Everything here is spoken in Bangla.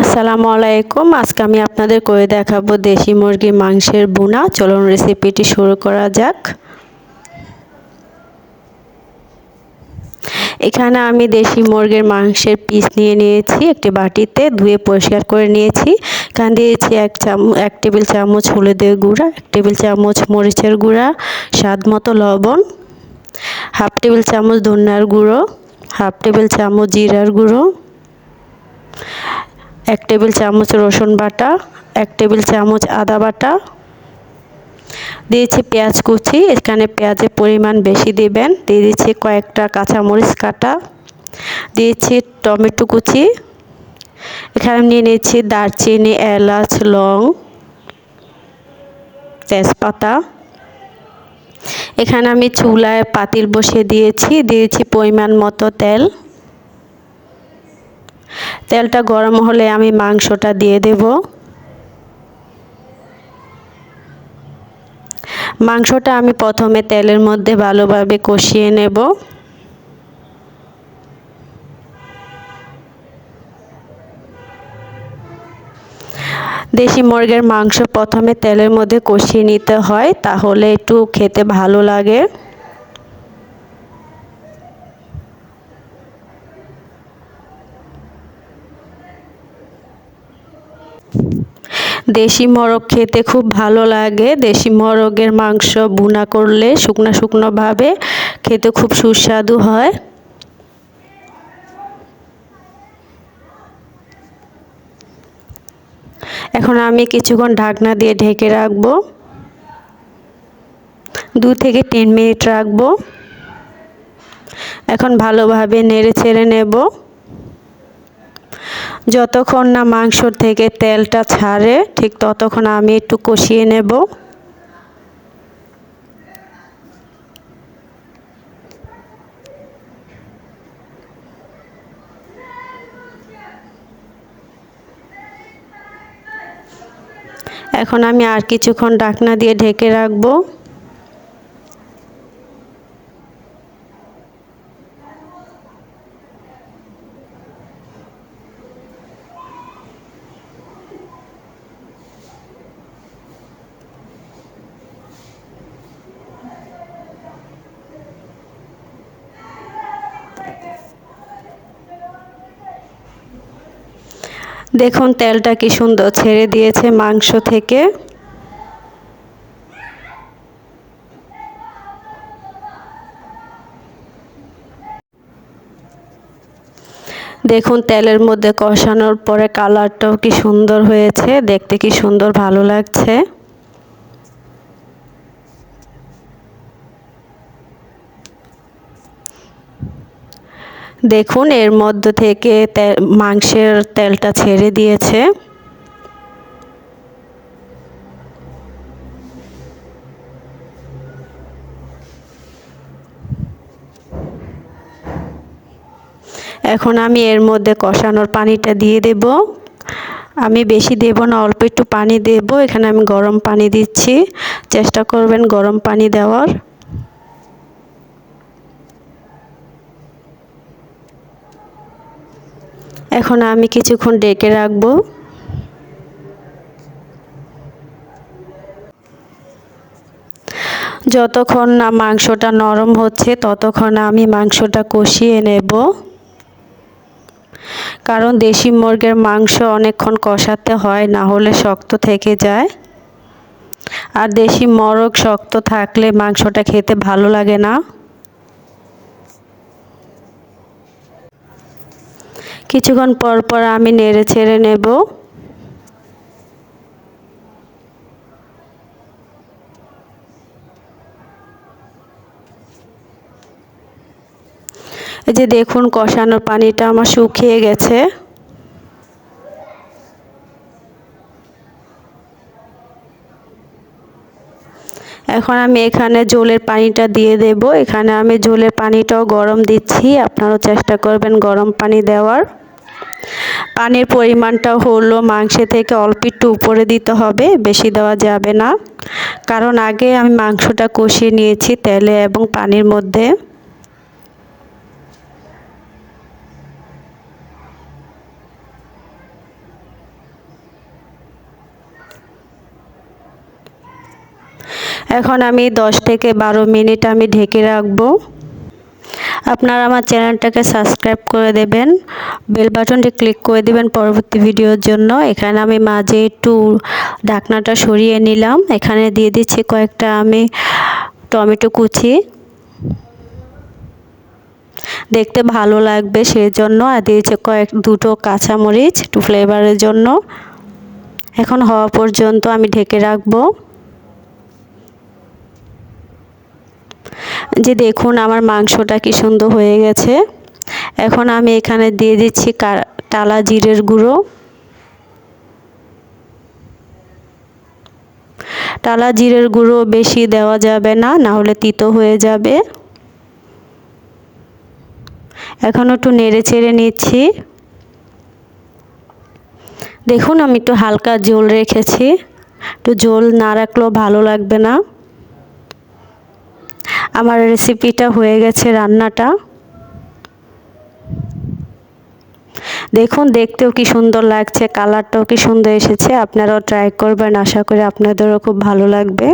আসসালামু আলাইকুম। আজকে আমি আপনাদের করে দেখাবো দেশি মুরগির মাংসের বোনা চলুন রেসিপিটি শুরু করা যাক। এখানে আমি দেশি মুরগির মাংসের পিস নিয়ে নিয়েছি একটি বাটিতে, ধুয়ে পরিষ্কার করে নিয়েছি। এখানে দিয়েছি এক চামচ এক টেবিল চামচ হলুদের গুঁড়া, এক টেবিল চামচ মরিচের গুঁড়া, স্বাদ মতো লবণ, হাফ টেবিল চামচ ধনিয়ার গুঁড়ো, হাফ টেবিল চামচ জিরার গুঁড়ো এক টেবিল চামচ রসুন বাটা, এক টেবিল চামচ আদা বাটা। দিয়েছি পেঁয়াজ কুচি, এখানে পেঁয়াজের পরিমাণ বেশি দিবেন। দিয়ে দিচ্ছি কয়েকটা কাঁচামরিচ কাটা। দিয়েছি টমেটো কুচি। এখানে নিয়ে নিয়েছি দারচিনি, এলাচ, লং, তেজপাতা। এখানে আমি চুলায় পাতিল বসিয়ে দিয়েছি। দিয়েছি পরিমাণ মতো তেল। তেলটা গরম হলে আমি মাংসটা দিয়ে দেব। মাংসটা আমি প্রথমে তেলের মধ্যে ভালোভাবে কষিয়ে নেব। দেশি মুরগের মাংস প্রথমে তেলের মধ্যে কষিয়ে নিতে হয়, তাহলে একটু খেতে ভালো লাগে। দেশি মোরগ খেতে খুব ভালো লাগে। দেশি মোরগের মাংস বুনা করলে শুকনো শুকনোভাবে খেতে খুব সুস্বাদু হয়। এখন আমি কিছুক্ষণ ঢাকনা দিয়ে ঢেকে রাখব। দু থেকে তিন মিনিট রাখব। এখন ভালোভাবে নেড়ে ছেড়ে নেব। যতক্ষণ না মাংসর থেকে তেলটা ছাড়ে, ঠিক ততক্ষণ আমি একটু কষিয়ে নেব। এখন আমি আর কিছুক্ষণ ডাকনা দিয়ে ঢেকে রাখব। দেখুন তেলটা কি সুন্দর, ছেড়ে দিয়েছে মাংস থেকে। দেখুন তেলের মধ্যে কষানোর পরে কালারটাও কি সুন্দর হয়েছে, দেখতে কি সুন্দর ভালো লাগছে। দেখুন, এর মধ্য থেকে মাংসের তেলটা ছেড়ে দিয়েছে। এখন আমি এর মধ্যে কষানোর পানিটা দিয়ে দেব। আমি বেশি দেব না, অল্প একটু পানি দেব। এখানে আমি গরম পানি দিচ্ছি। চেষ্টা করবেন গরম পানি দেওয়ার। এখন আমি কিছুক্ষণ ডেকে রাখব। যতক্ষণ না মাংসটা নরম হচ্ছে, ততক্ষণ আমি মাংসটা কষিয়ে নেব। কারণ দেশি মুরগের মাংস অনেকক্ষণ কষাতে হয়, না হলে শক্ত থেকে যায়। আর দেশি মরগ শক্ত থাকলে মাংসটা খেতে ভালো লাগে না। কিছুক্ষণ পর পর আমি নেড়ে ছেড়ে নেব। এই যে দেখুন কষানোর পানিটা আমার শুকিয়ে গেছে। এখন আমি এখানে জলের পানিটা দিয়ে দেব। এখানে আমি জলের পানিটাও গরম দিচ্ছি। আপনারাও চেষ্টা করবেন গরম পানি দেওয়ার। পানির পরিমাণটা হলো মাংসে থেকে অল্প একটু উপরে দিতে হবে, বেশি দেওয়া যাবে না। কারণ আগে আমি মাংসটা কষিয়ে নিয়েছি তেলে এবং পানির মধ্যে। এখন আমি 10 থেকে 12 মিনিট আমি ঢেকে রাখব। আপনারা আমার চ্যানেলটাকে সাবস্ক্রাইব করে দেবেন, বেল বাটনটি ক্লিক করে দেবেন পরবর্তী ভিডিওর জন্য। এখানে আমি মাঝে একটু ঢাকনাটা সরিয়ে নিলাম। এখানে দিয়ে দিচ্ছি কয়েকটা আমি টমেটো কুচি। দেখতে ভালো লাগবে সেই জন্য আর দিয়েছে কয়েক, দুটো কাঁচামরিচ, একটু ফ্লেভারের জন্য। এখন হওয়া পর্যন্ত আমি ঢেকে রাখব। যে দেখুন আমার মাংসটা কি সুন্দর হয়ে গেছে। এখন আমি এখানে দিয়ে দিচ্ছি টালা জিরের গুঁড়ো। টালা জিরের গুঁড়ো বেশি দেওয়া যাবে না না হলে তিতো হয়ে যাবে। এখন একটু নেড়ে চেড়ে নিচ্ছি। দেখুন আমি একটু হালকা জল রেখেছি। একটু জল না রাখলেও ভালো লাগবে না। আমার রেসিপিটা হয়ে গেছে রান্নাটা। দেখুন, দেখতেও কি সুন্দর লাগছে কালারটাও কি সুন্দর এসেছে, আপনারাও ট্রাই করবেন, আশা করি আপনাদেরও খুব ভালো লাগবে।